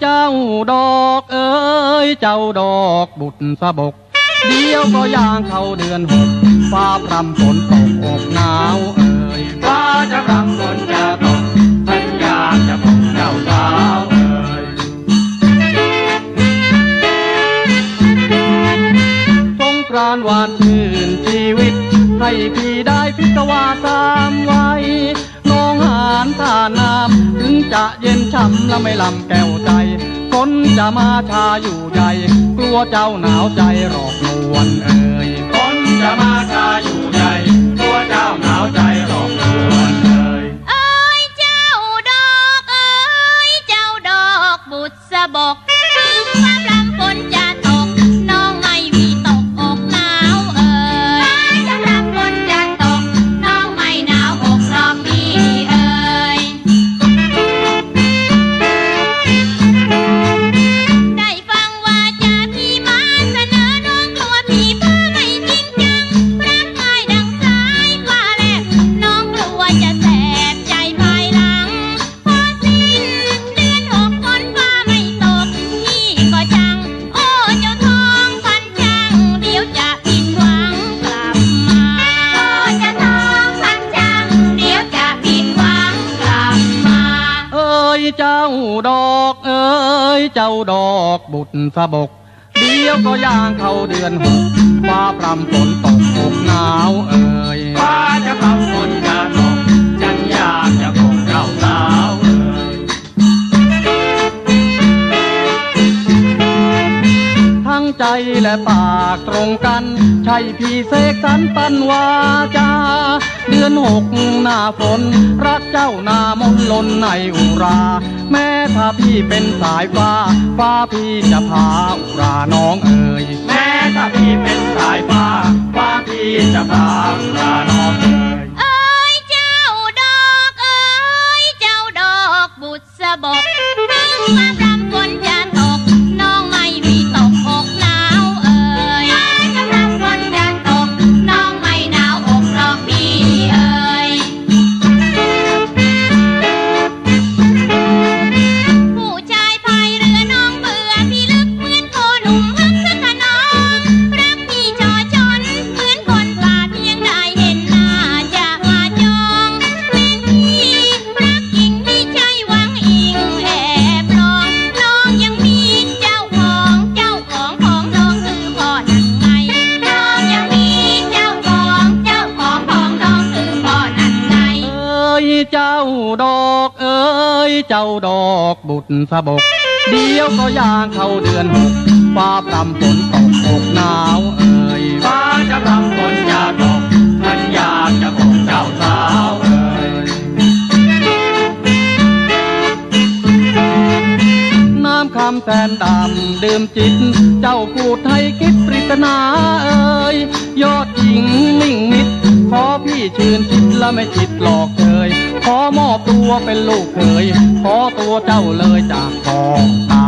เจ้าดอกบุตรสะบก เดียวก็ย่างเข้าเดือนหกฟ้าพรำฝนตกอกหนาวเอ่ยฟ้าจะพรำฝนจะตกฉันอยากจะพบเจ้าสาวเอ่ยสงกรานหวานชื่นชีวิต ให้พี่ได้พิศวาสามไว้น้องหานท่าน้ำถึงจะเย็นช่ำและไม่ลำแก้ว นจะมาชาอยู่ใหญ่กลัวเจ้าหนาวใจหลอกลวงเอ่ยฝนจะมาชาอยู่ใหญ่ตัวเจ้าหนาวใจหลอกลวงเอ่ยเอ้ยเจ้าดอกเอ้ยเจ้าดอกบุษบก เจ้าดอกเอ้ยเจ้าดอกบุตรสะบก เดียวก็ย่างเข้าเดือนหกฟ้าพรำฝนตกหกหนาวเอ้ยฟ้าจะพรำฝนจะตกจันยากจะ และปากตรงกัน ใช่พี่เสกสรรปันวาจา เดือนหกหน้าฝน รักเจ้าหน้ามนต์ลนในอุรา แม้ถ้าพี่เป็นสายฟ้า ฟ้าพี่จะพาอุราน้องเอ่ยแม้ถ้าพี่เป็นสายฟ้า ฟ้าพี่จะพาลาน้องเอ่ยเอ้ยเจ้าดอกเอ้ยเจ้าดอกบุษบก เจ้าดอกบุตรสะบก เดียวก็ย่างเข้าเดือนหกฟ้าพรำฝนตกอกหนาวเอ่ยฟ้าจะพรำฝนจะตกฉันอยากจะพบเจ้าสาวเอ่ยน้ำคำแสนดำดื่มจิต เจ้าพูดให้คิดปริศนาเอ่ยยอดหญิงมิ่งมิด ขอพี่ชื่นชิดและไม่คิดหลอกเชย ขอมอบตัวเป็นลูกเคย ขอตัวเจ้าเลยจากกองตาขอ